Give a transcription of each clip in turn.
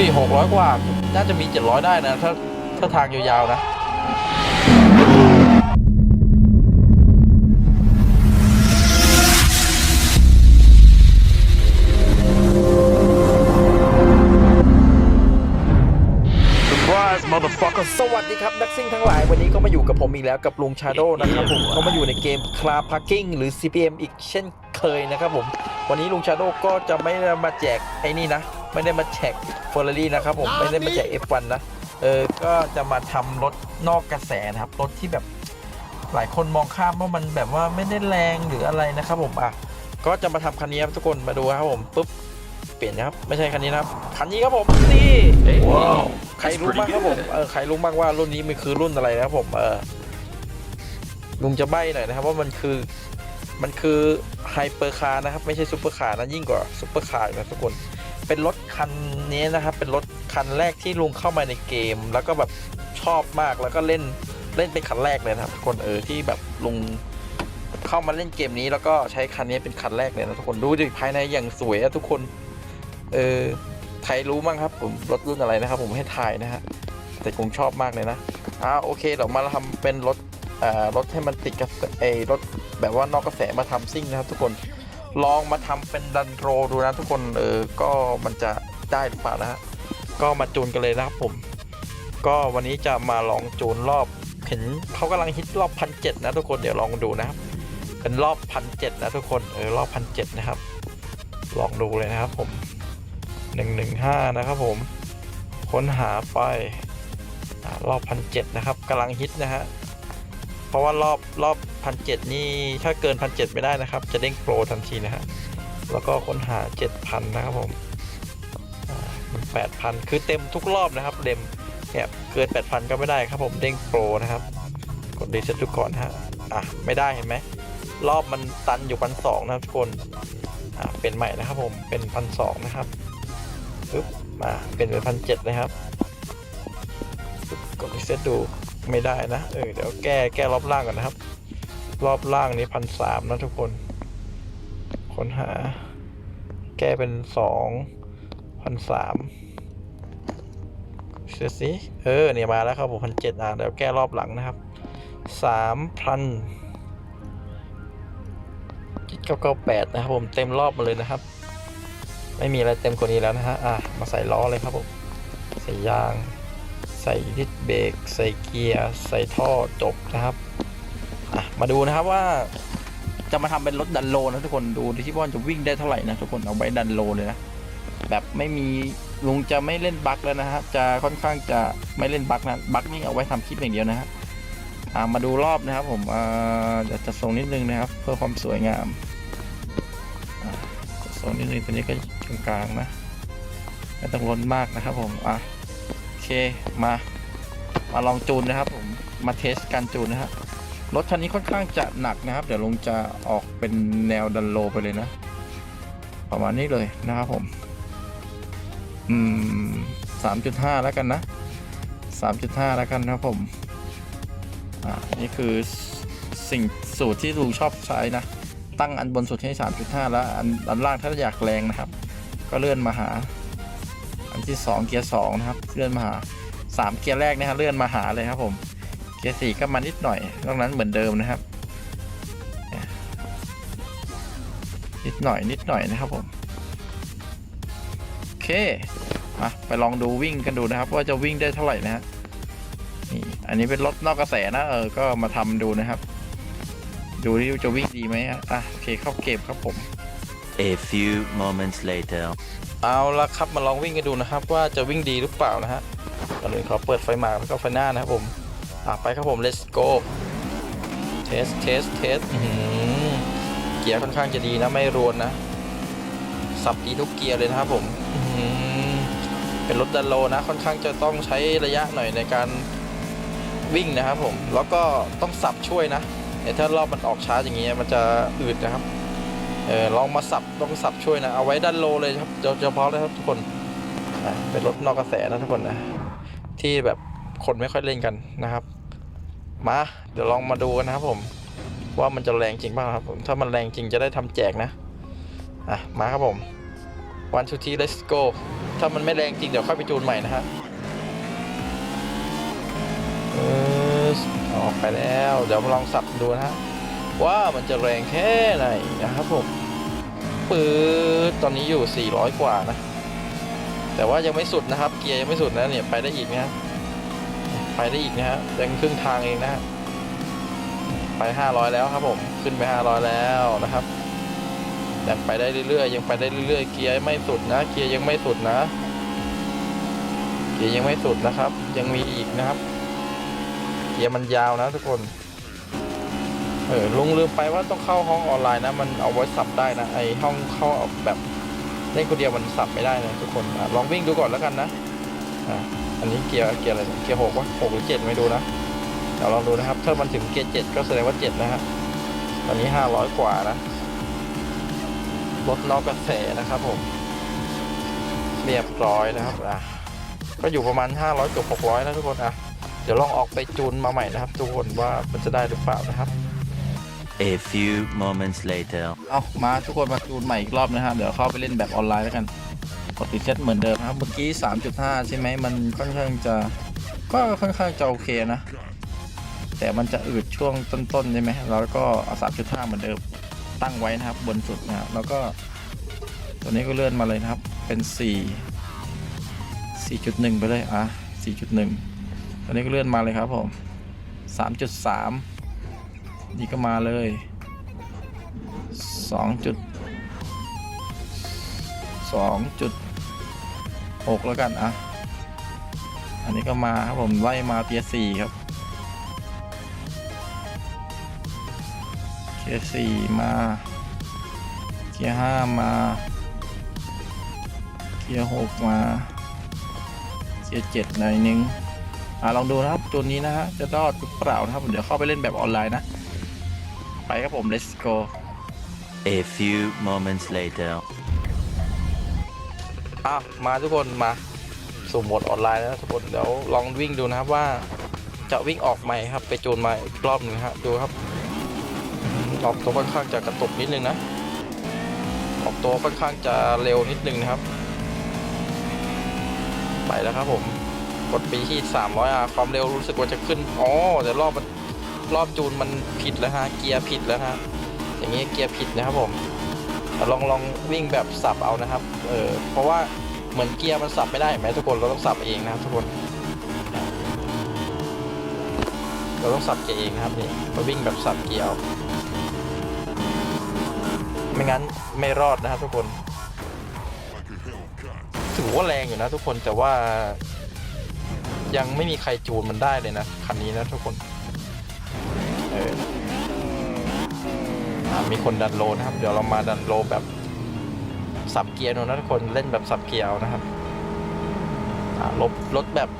ดิหกร้อยกว่า น่าจะมีเจ็ดร้อยได้นะ ถ้าถ้าทางยาวๆนะ Surprise, motherfucker. สวัสดีครับนักซิ่งทั้งหลายวันนี้ก็มาอยู่กับผมอีกแล้วกับลุงชาโดนะครับผมก็มาอยู่ในเกมคลาพาร์กิ้งหรือ CPM อีกเช่นเคยนะครับผม วันนี้ลุงชาโดก็จะไม่ได้มาแจกไอ้นี่นะ ไม่ได้มาแจกเฟอร์รารี่นะครับผมไม่ได้มาแจก F1 นะเออก็จะมาทำรถนอกกระแสนะครับรถที่แบบหลายคนมองข้ามว่ามันแบบว่าไม่ได้แรงหรืออะไรนะครับผมอะก็จะมาทำคันนี้ครับทุกคนมาดูครับผมปุ๊บเปลี่ยนนะครับไม่ใช่คันนี้นะครับคันนี้ครับผมนี่ Wow. ใครรู้บ้างครับผมเออใครรู้บ้างว่ารุ่นนี้มันคือรุ่นอะไรนะครับผมเออลุงจะใบ้หน่อยนะครับว่ามันคือมันคือไฮเปอร์คาร์นะครับ ไม่ใช่ซูเปอร์คาร์นะยิ่งกว่าซูเปอร์คาร์นะทุกคน เป็นรถคันนี้นะครับ เป็นรถคันแรกที่ลุงเข้ามาในเกม แล้วก็แบบชอบมากแล้วก็เล่นเล่นเป็นคันแรกเลยนะครับทุกคนเออที่แบบลุงเข้ามาเล่นเกมนี้แล้วก็ใช้คันนี้เป็นคันแรกเลยนะทุกคนดูดิภายในอย่างสวยอะทุกคน เออใครรู้บ้งครับ ผมรถรุ่นอะไรนะครับ ผมให้ถ่ายนะฮะแต่คงชอบมากเลยนะอ่าโอเคเดี๋ยวมาทำเป็นรถอ่ารถให้มันติดกับไอ้รถแบบว่านอกกระแสมาทำซิ่งนะครับทุกคน ลองมาทำเป็นดันโรดูนะทุกคนเออก็มันจะได้หรือเปล่านะฮะก็มาจูนกันเลยนะครับผม ก็วันนี้จะมาลองจูนรอบเห็นเขากำลังฮิตรอบพันเจ็ดนะทุกคนเดี๋ยวลองดูนะครับ เป็นรอบพันเจ็ดนะทุกคนเออรอบพันเจ็ดนะครับ ลองดูเลยนะครับผม115นะครับผมค้นหาไปรอบพันเจ็ดนะครับกำลังฮิตนะฮะ เพราะว่ารอบรอบพันเจ็ดนี่ถ้าเกินพันเจ็ดไม่ได้นะครับ จะเด้งโปรทันทีนะฮะแล้วก็ค้นหา 7,000 นะครับผมแปดพันคือเต็มทุกรอบนะครับเต็มเนี่ยเกิน 8,000 ก็ไม่ได้ครับผมเด้งโปรนะครับ กดรีเซ็ตทุกก่อนฮะอะไม่ได้เห็นไหมรอบมันตันอยู่พันสองนะครับทุกคนอะเป็นใหม่นะครับผมเป็นพันสองนะครับปึ๊บมาเป็นเป็นพันเจ็ดนะครับปึ๊บกดรีเซ็ตดู ไม่ได้นะ เออ เดี๋ยวแก้แก้รอบล่างก่อนนะครับ รอบล่างนี้พันสามนะทุกคน ค้นหา แก้เป็นสองพันสามเสียสิ เออ เนี่ยมาแล้วครับผมพันเจ็ดอะเดี๋ยวแก้รอบหลังนะครับสามพันเก้าเก้าแปดนะครับผมเต็มรอบมาเลยนะครับ ไม่มีอะไรเต็มกว่านี้แล้วนะฮะ อะ มาใส่ล้อเลยครับผมใส่ยาง ใส่ดิสเบรกใส่เกียร์ใส่ท่อจบนะครับอะมาดูนะครับว่าจะมาทำเป็นรถดันโลนะทุกคนดูที่ว่าจะวิ่งได้เท่าไหร่นะทุกคนเอาไว้ดันโลเลยนะแบบไม่มีลุงจะไม่เล่นบั๊กแล้วนะฮะจะค่อนข้างจะไม่เล่นบั๊กนะบั๊กนี่เอาไว้ทำคลิปอย่างเดียวนะฮะอ่ามาดูรอบนะครับผมอ่าเดี๋ยวจะส่งนิดนึงนะครับ เพื่อความสวยงามโซนนิดนึงตัวนี้ก็กลางๆนะไม่ต้องล้นมากนะครับผมอะ เคมา มาลองจูนนะครับผมมาเทสการจูนนะฮะรถคันนี้ค่อนข้างจะหนักนะครับ เดี๋ยวลงจะออกเป็นแนวดันโลไปเลยนะ ประมาณนี้เลยนะครับผม อืมสามจุดห้าแล้วกันนะสามจุดห้าแล้วกันนะครับผม อ่า นี่คือสิ่งสูตรที่ลุงชอบใช้นะ ตั้งอันบนสุดให้3.5แล้วอันอันล่างถ้าอยากแรงนะครับ ก็เลื่อนมาหา อันที่ 2 เกียร์ 2 นะครับ เลื่อนมาหา 3 เกียร์แรกนะครับเลื่อนมาหาเลยครับผม เกียร์ 4 ก็มานิดหน่อยนอกนั้นเหมือนเดิมนะครับ นิดหน่อยนิดหน่อยนะครับผม โอเคมาไปลองดูวิ่งกันดูนะครับ ว่าจะวิ่งได้เท่าไหร่นะฮะนี่อันนี้เป็นรถนอกกระแสนะเออ ก็มาทำดูนะครับ ดูที่จะวิ่งดีไหมอะอะโอเคเข้าเกมครับผม A few moments later. เอาละครับมาลองวิ่งกันดูนะครับ ว่าจะวิ่งดีหรือเปล่านะฮะก่อนอื่นขอเปิดไฟหมากแล้วก็ไฟหน้านะครับผมอะไปครับผม let's go เทสเทสเทสเกียร์ค่อนข้างจะดีนะไม่รวนนะ สับดีทุกเกียร์เลยนะครับผมเป็นรถดันโลนะค่อนข้างจะต้องใช้ระยะหน่อยในการวิ่งนะครับผม แล้วก็ต้องสับช่วยนะถ้ารอบมันออกช้าอย่างเงี้ยมันจะอืดนะครับ เออลองมาสับต้องสับช่วยนะ เอาไว้ด้านโลเลยครับโดยเฉพาะเลยครับทุกคนเป็นรถนอกกระแสนะทุกคนนะ ที่แบบคนไม่ค่อยเล่นกันนะครับ มาเดี๋ยวลองมาดูกันนะครับผม ว่ามันจะแรงจริงเปล่าครับผมถ้ามันแรงจริงจะได้ทำแจกนะอะมาครับผม one two three let's go ถ้ามันไม่แรงจริงเดี๋ยวค่อยไปจูนใหม่นะฮะออออกไปแล้ว เดี๋ยวมาลองสับดูนะฮะ ว่ามันจะแรงแค่ไหนนะครับผมปืดตอนนี้อยู่ 400 กว่านะ แต่ว่ายังไม่สุดนะครับ เกียร์ยังไม่สุดนะเนี่ยไปได้อีกนะ ไปได้อีกนะฮะยังครึ่งทางเองนะฮะไป 500 แล้วครับผมขึ้นไป 500 แล้วนะครับยังไปได้เรื่อยๆยังไปได้เรื่อยๆเกียร์ไม่สุดนะ เกียร์ยังไม่สุดนะ เกียร์ยังไม่สุดนะครับ ยังมีอีกนะครับ เกียร์มันยาวนะทุกคน เออลุงลืมไปว่าต้องเข้าห้องออนไลน์นะ มันเอาไว้สับได้นะ ไอห้องเข้าแบบเล่นคนเดียวมันสับไม่ได้นะทุกคนอลองวิ่งดูก่อนแล้วกันนะอะอันนี้เกียร์เกียร์อะไรเนี่ยเกียร์หกวะหกหรือเจ็ดไม่ดูนะเดี๋ยวลองดูนะครับ ถ้ามันถึงเกียร์เจ็ดก็แสดงว่าเจ็ดนะฮะตอนนี้ห้าร้อยกว่านะรถนอกกระแสนะครับผมเรียบร้อยนะครับอะก็อยู่ประมาณ 500เกือบ600 นะทุกคนอะเดี๋ยวลองออกไปจูนมาใหม่นะครับ ทุกคนว่ามันจะได้หรือเปล่านะครับ A few moments later. เอามาทุกคนมาจูนใหม่อีกรอบนะฮะ เดี๋ยวเข้าไปเล่นแบบออนไลน์แล้วกัน กดรีเซ็ตเหมือนเดิมครับ เมื่อกี้ 3.5 ใช่ไหม มันค่อนข้างจะ ก็ค่อนข้างจะโอเคนะ แต่มันจะอืดช่วงต้นๆใช่ไหม แล้วก็เอา3.5 เหมือนเดิม ตั้งไว้นะครับ บนสุดนะครับแล้วก็ ตัวนี้ก็เลื่อนมาเลยนะครับ เป็น 4 4.1 ไปเลย อะ 4.1 ตัวนี้ก็เลื่อนมาเลยครับผม 3.3 นี่ก็มาเลยสองจุดสองจุดหกแล้วกันอะ อันนี้ก็มาครับผมไล่มาเทียสี่ครับเทียสี่มาเทียห้ามาเทียหกมาเทียเจ็ดหน่อยนึงอะลองดูนะครับตัวนี้นะฮะจะรอดหรือเปล่านะครับเดี๋ยวเข้าไปเล่นแบบออนไลน์นะ ไปครับผม let's go A few moments later. อะมาทุกคนมาสู่โหมดออนไลน์แล้วทุกคนเดี๋ยวลองวิ่งดูนะครับว่าจะวิ่งออกใหม่ครับ ไปจูนใหม่อีกรอบหนึ่งครับดูครับออกตัวค่อนข้างจะกระตุกนิดนึงนะ ออกตัวค่อนข้างจะเร็วนิดนึงนะครับ ไปแล้วครับผม กดปีที่ 300อะความเร็วรู้สึกว่าจะขึ้น อ๋อแต่รอบมัน รอบจูนมันผิดแล้วฮะเกียร์ผิดแล้วฮะอย่างนี้เกียร์ผิดนะครับผมลองลองวิ่งแบบสับเอานะครับเออเพราะว่าเหมือนเกียร์มันสับไม่ได้ไหมทุกคนเราต้องสับเองนะทุกคนเราต้องสับเกียร์เองนะครับนี่มาวิ่งแบบสับเกียร์เอาไม่งั้นไม่รอดนะครับทุกคนถือว่าแรงอยู่นะทุกคนแต่ว่ายังไม่มีใครจูนมันได้เลยนะคันนี้นะทุกคน มีคนดันโลนะครับ เดี๋ยวเรามาดันโลแบบสับเกียร์ดูนะทุกคนเล่นแบบสับเกียร์นะครับลบรถแบบ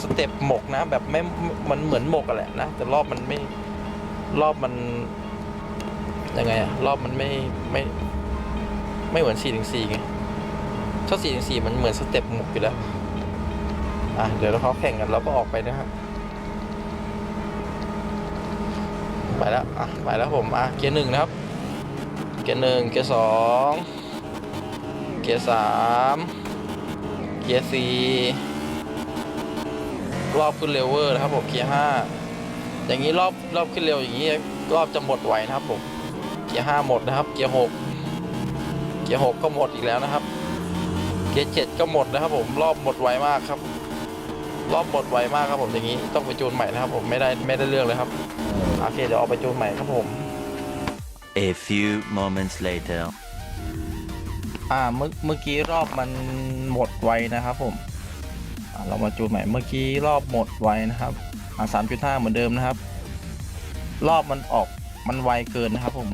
สเต็ปหมกนะ แบบไม่มันเหมือนหมกอะแหละนะ แต่รอบมันไม่รอบมันยังไงอะรอบมันไม่ไม่ไม่เหมือน4ถึง4ไงถ้า4ถึง4มันเหมือนสเต็ปหมกอยู่แล้วอะเดี๋ยวเราเขาแข่งกันเราก็ออกไปนะครับ ไปแล้วอะไปแล้วผมอะเกียร์หนึ่งนะครับ เกียร์หนึ่งเกียร์สองเกียร์สามเกียร์สี่รอบขึ้นเร็วเวอร์นะครับผมเกียร์ห้าอย่างนี้รอบรอบขึ้นเร็วอย่างนี้รอบจะหมดไวนะครับผมเกียร์ห้าหมดนะครับ เกียร์หกเกียร์หกก็หมดอีกแล้วนะครับ เกียร์เจ็ดก็หมดนะครับผมรอบหมดไวมากครับ รอบหมดไวมากครับผมอย่างนี้ต้องไปจูนใหม่นะครับผมไม่ได้ไม่ได้เรื่องเลยครับโอเคเดี๋ยวเอาไปจูนใหม่ครับผม A few moments later. อ่าเมื่อเมื่อกี้รอบมันหมดไวนะครับผมอ่าเรามาจูนใหม่เมื่อกี้รอบหมดไวนะครับอ่าสามจุดห้าเหมือนเดิมนะครับ รอบมันออกมันไวเกินนะครับผม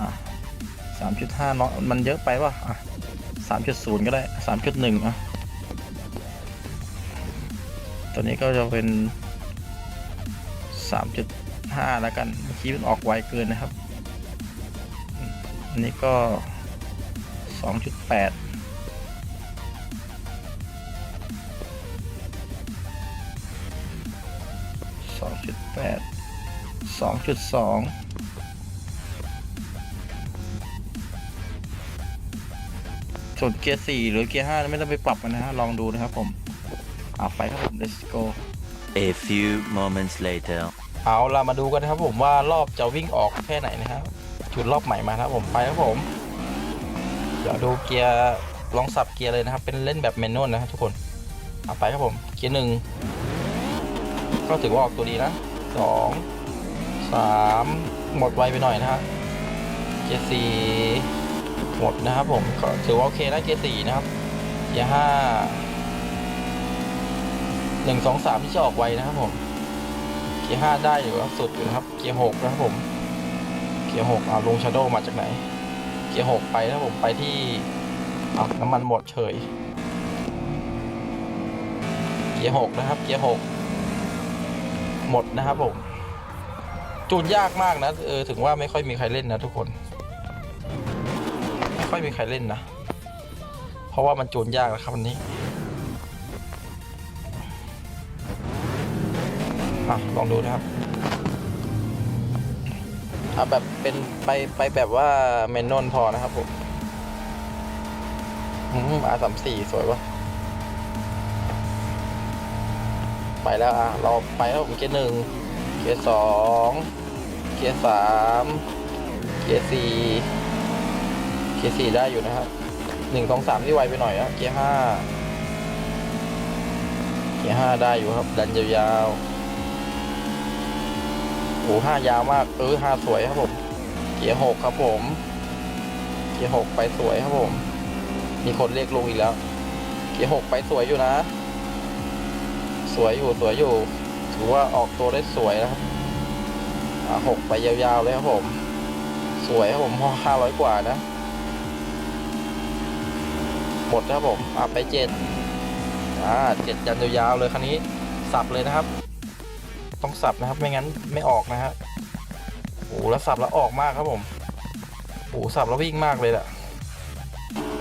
อ่าสามจุดห้าเนาะมันเยอะไปป่ะอะสามจุดศูนย์ก็ได้สามจุดหนึ่งอะ ตัวนี้ก็จะเป็นสามจุดห้าแล้วกัน เมื่อกี้มันออกไวเกินนะครับ อันนี้ก็สองจุดแปดสองจุดแปดสองจุดสองส่วนเกียร์สี่หรือเกียร์ห้าไม่ต้องไปปรับมันนะฮะ ลองดูนะครับผม เอาไปครับผม let's go A few moments later. เอาเรามาดูกันนะครับผมว่ารอบจะวิ่งออกแค่ไหนนะครับจุดรอบใหม่มานะครับผมไปครับผมเดี๋ยวดูเกียร์ลองสับเกียร์เลยนะครับ เป็นเล่นแบบแมนนวลนะครับทุกคนเอาไปครับผมเกียร์หนึ่งก็ถือว่าออกตัวดีนะสองสามหมดไวไปหน่อยนะฮะเกียร์สี่หมดนะครับผมก็ถือว่าโอเคนะเกียร์สี่นะครับเกียร์ห้า หนึ่งสองสามที่จะออกไวนะครับผม เกียร์ห้าได้อยู่ครับสุดอยู่นะครับ เกียร์หกนะครับผม เกียร์หกเอาลงชาโดมาจากไหน เกียร์หกไปนะครับผมไปที่เอาน้ำมันหมดเฉย เกียร์หกนะครับ เกียร์หกหมดนะครับผม จูนยากมากนะเออถึงว่าไม่ค่อยมีใครเล่นนะทุกคน ไม่ค่อยมีใครเล่นนะ เพราะว่ามันจูนยากนะครับวันนี้ อะลองดูนะครับเอาแบบเป็นไปไปแบบว่าเมนนวลพอนะครับผมอาสามสี่สวยวะไปแล้วอะเราไปแล้วผมเกียร์หนึ่งเกียร์สองเกียร์สามเกียร์สี่เกียร์สี่ได้อยู่นะครับหนึ่งสองสามที่ไวไปหน่อยนะเกียร์ห้าเกียร์ห้าได้อยู่ครับ ดันยาวๆ โอ้ห้ายาวมากเออห้าสวยครับผม เกียร์หกครับผม เกียร์หกไปสวยครับผม มีคนเรียกลงอีกแล้ว เกียร์หกไปสวยอยู่นะ สวยอยู่สวยอยู่ ถือว่าออกตัวได้สวยนะครับหกไปยาวๆเลยครับผม สวยครับผมห้าร้อยกว่านะ หมดครับผมอ่าไปเจ็ดอ่าเจ็ดยันยาวๆเลยคันนี้ สับเลยนะครับ ต้องสับนะครับ ไม่งั้นไม่ออกนะฮะโอ้แล้วสับแล้วออกมากครับผมโอ้สับแล้ววิ่งมากเลยแหละ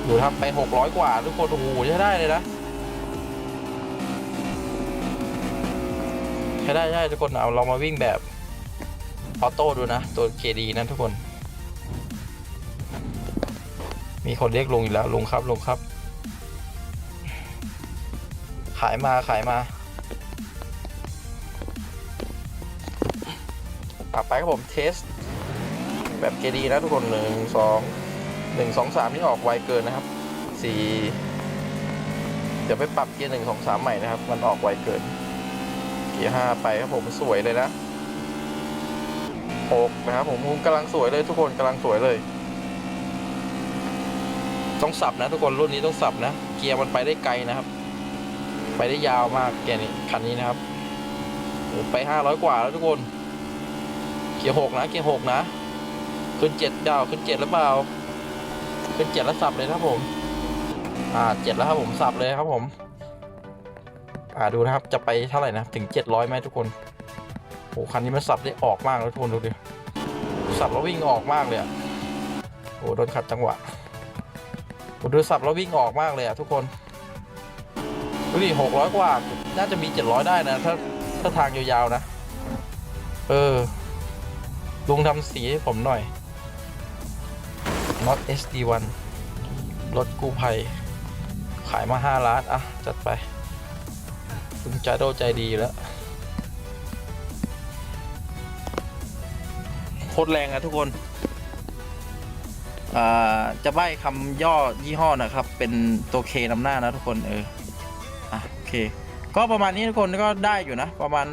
ดูครับไปหกร้อยกว่า ทุกคนโอ้โหใช้ได้เลยนะใช้ได้ใช่ทุกคนเอาเรามาวิ่งแบบออโต้ดูนะ ตัวเกดีนะทุกคน มีคนเรียกลงอีกแล้วลงครับลงครับ ขายมาขายมา อะไปครับผมเทส แบบเกดีนะทุกคนหนึ่งสองหนึ่งสองสามนี่ออกไวเกินนะครับสี่เดี๋ยวไปปรับเกียร์หนึ่งสองสามใหม่นะครับ มันออกไวเกิน เกียร์ห้าไปครับผมสวยเลยนะหกนะครับผมกำลังสวยเลยทุกคนกำลังสวยเลย ต้องสับนะ ทุกคนรุ่นนี้ต้องสับนะ เกียร์มันไปได้ไกลนะครับ ไปได้ยาวมากแกนี้คันนี้นะครับไปห้าร้อยกว่าแล้วทุกคน กียร์หกนะเกียร์หกนะขึ้นเจ็ดดาวขึ้นเจ็ดหรือเปล่าขึ้นเจ็ดแล้วสับเลยครับผม อ่าเจ็ดแล้วครับผมสับเลยครับผม อ่าดูนะครับจะไปเท่าไหร่นะถึงเจ็ดร้อยไหมทุกคนโอ้คันนี้มันสับได้ออกมากแล้วทุกคนดูดิสับแล้ววิ่งออกมากเลยอะโอ้โดนขัดจังหวะโอ้ดูสับแล้ววิ่งออกมากเลยอะทุกคนดูดิหกร้อยกว่า น่าจะมีเจ็ดร้อยได้นะ ถ้าถ้าทางยาวๆนะ เออ ลุงทำสีให้ผมหน่อย Not SD1 รถกู้ภัย ขายมา 5 ล้าน อะ จัดไป ลุงจาโดใจดีแล้ว โคตรแรงอะทุกคน อ่า จะใบ้คำย่อยี่ห้อนะครับ เป็นตัวเคนำหน้านะทุกคน เออ อะ โอเค ก็ประมาณนี้ทุกคนก็ได้อยู่นะ ประมาณ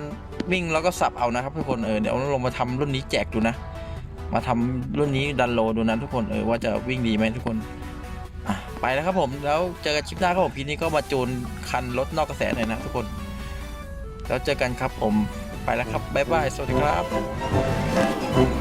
วิ่งแล้วก็สับเอานะครับทุกคนเออเดี๋ยวลงมาทำรุ่นนี้แจกดูนะ มาทำรุ่นนี้ดันโลดูนะทุกคนเออว่าจะวิ่งดีไหมทุกคนไปแล้วครับผมแล้วเจอกันคลิปหน้าครับผมพีนี้ก็มาจูนคันรถนอกกระแสหน่อยนะทุกคน แล้วเจอกันครับผมไปแล้วครับบ๊ายบายสวัสดีครับ